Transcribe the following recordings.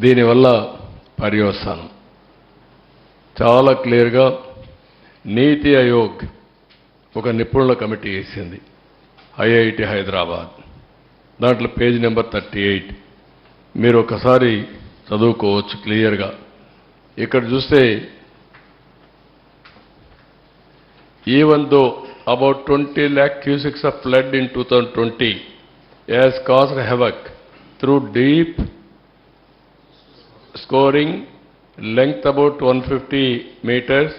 దీనివల్ల పర్యవసానం. చాలా క్లియర్గా నీతి ఆయోగ్ ఒక నిపుణుల కమిటీ వేసింది ఐఐటి హైదరాబాద్. దాంట్లో పేజ్ నెంబర్ థర్టీ ఎయిట్. మీరు ఒకసారి చదువుకోవచ్చు క్లియర్గా. ఇక్కడ చూస్తే even though about twenty lakh cusecs of flood in two thousand twenty has caused havoc through deep scoring length about 150 meters,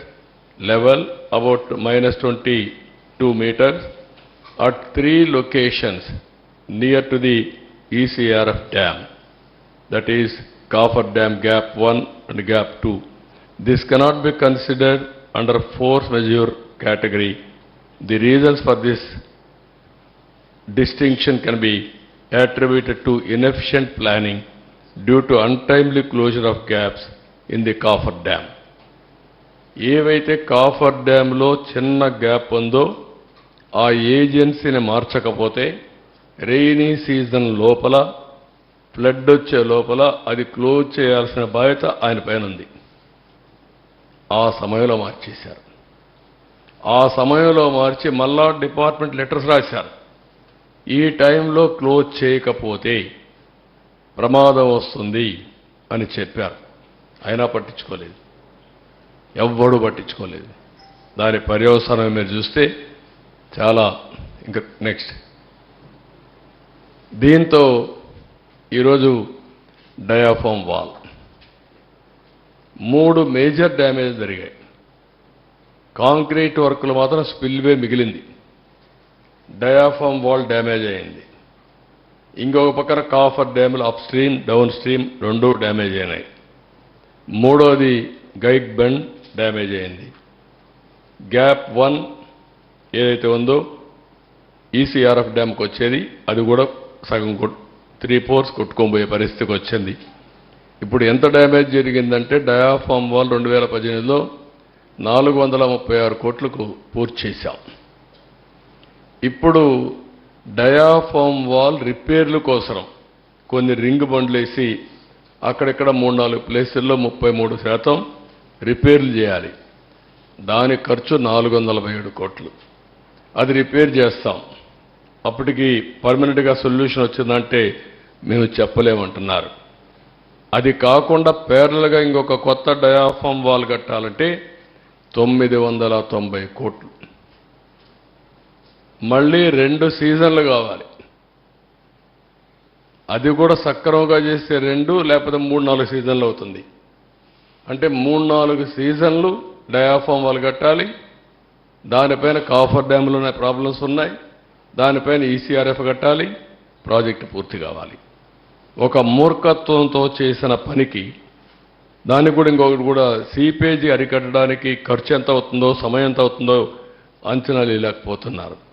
level about minus 22 meters at three locations near to the ECRF dam. That is Coffer Dam Gap 1 and Gap 2. This cannot be considered under force majeure category. The reasons for this distinction can be attributed to inefficient planning due to untimely closure of gaps in the coffer dam ఏవైతే coffer డ్యామ్లో చిన్న gap ఉందో ఆ ఏజెన్సీని మార్చకపోతే rainy season లోపల flood వచ్చే లోపల అది క్లోజ్ చేయాల్సిన బాధ్యత ఆయన పైన ఉంది. ఆ సమయంలో మార్చేశారు. ఆ సమయంలో మార్చి మళ్ళా డిపార్ట్మెంట్ లెటర్స్ రాశారు. ఈ టైంలో క్లోజ్ చేయకపోతే ప్రమాదం వస్తుంది అని చెప్పారు. అయినా పట్టించుకోలేదు. ఎవ్వడూ పట్టించుకోలేదు. దాని పర్యవసానం మీరు చూస్తే చాలా ఇంకా నెక్స్ట్ దీంతో ఈరోజు డయాఫామ్ వాల్. మూడు మేజర్ డ్యామేజ్ జరిగాయి. కాంక్రీట్ వర్క్లు మాత్రం స్పిల్వే మిగిలింది. డయాఫామ్ వాల్ డ్యామేజ్ అయింది. ఇంకొక పక్కన కాఫర్ డ్యాములు అప్ స్ట్రీమ్ డౌన్ స్ట్రీమ్ రెండు డ్యామేజ్ అయినాయి. మూడోది గైడ్ బెండ్ డ్యామేజ్ అయింది. గ్యాప్ వన్ ఏదైతే ఉందో ఈసీఆర్ఎఫ్ డ్యామ్కి వచ్చేది. అది కూడా సగం త్రీ ఫోర్స్ కొట్టుకోబోయే పరిస్థితికి వచ్చింది. ఇప్పుడు ఎంత డ్యామేజ్ జరిగిందంటే డయాఫామ్ వాల్ రెండు వేల పద్దెనిమిదిలో నాలుగు వందల ముప్పై ఆరు కోట్లకు పూర్తి చేశాం. ఇప్పుడు డయాఫామ్ వాల్ రిపేర్ల కోసం కొన్ని రింగ్ బండ్లు వేసి అక్కడెక్కడ మూడు నాలుగు ప్లేసుల్లో ముప్పై మూడు శాతం రిపేర్లు చేయాలి. దాని ఖర్చు నాలుగు వందల ఏడు కోట్లు. అది రిపేర్ చేస్తాం. అప్పటికి పర్మనెంట్గా సొల్యూషన్ వచ్చిందంటే మేము చెప్పలేమంటున్నారు. అది కాకుండా పేర్లగా ఇంకొక కొత్త డయాఫామ్ వాల్ కట్టాలంటే తొమ్మిది వందల తొంభై కోట్లు. మళ్ళీ రెండు సీజన్లు కావాలి. అది కూడా సక్రమంగా చేస్తే రెండు లేకపోతే మూడు నాలుగు సీజన్లు అవుతుంది. అంటే మూడు నాలుగు సీజన్లు డయాఫామ్ వాళ్ళు కట్టాలి. దానిపైన కాఫర్ డ్యామ్లోనే ప్రాబ్లమ్స్ ఉన్నాయి. దానిపైన ఈసీఆర్ఎఫ్ కట్టాలి. ప్రాజెక్టు పూర్తి కావాలి. ఒక మూర్ఖత్వంతో చేసిన పనికి దానికి కూడా ఇంకొకటి కూడా సీపేజీ అరికట్టడానికి ఖర్చు ఎంత అవుతుందో సమయం ఎంత అవుతుందో అంచనా ఇవ్వలేకపోతున్నారు